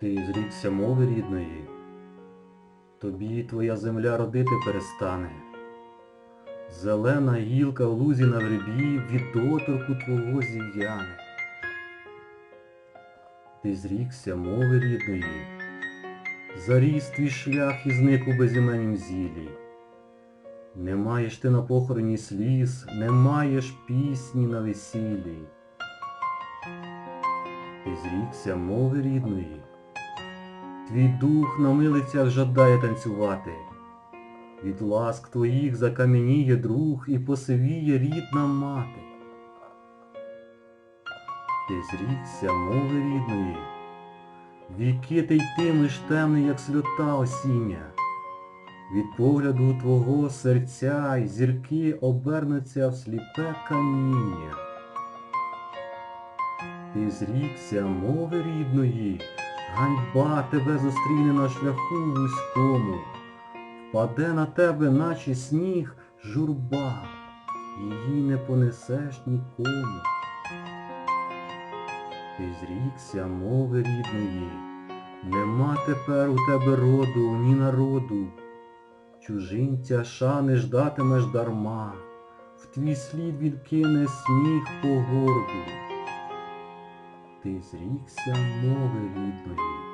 Ти зрікся мови рідної, тобі твоя земля родити перестане. Зелена гілка в лузі на вербі від доторку твого зів'яне. Ти зрікся мови рідної, заріс твій шлях і зник у безіменнім зілі. Не маєш ти на похороні сліз, не маєш пісні на весіллі. Ти зрікся мови рідної, твій дух на милицях жадає танцювати. Від ласк твоїх закам'яніє друг і посивіє рідна мати. Ти зрікся мови рідної, віки ти йтимеш темний, як сльота осіння. Від погляду твого серця й зірки обернуться в сліпе каміння. Ти зрікся мови рідної, ганьба тебе зустріне на шляху вузькому. Впаде на тебе, наче сніг, журба, її не понесеш нікому. Ти зрікся мови рідної, нема тепер у тебе роду, ні народу. Чужинця шани ждатимеш дарма, в твій слід відкине сміх по горду. Ти зрікся мови рідної.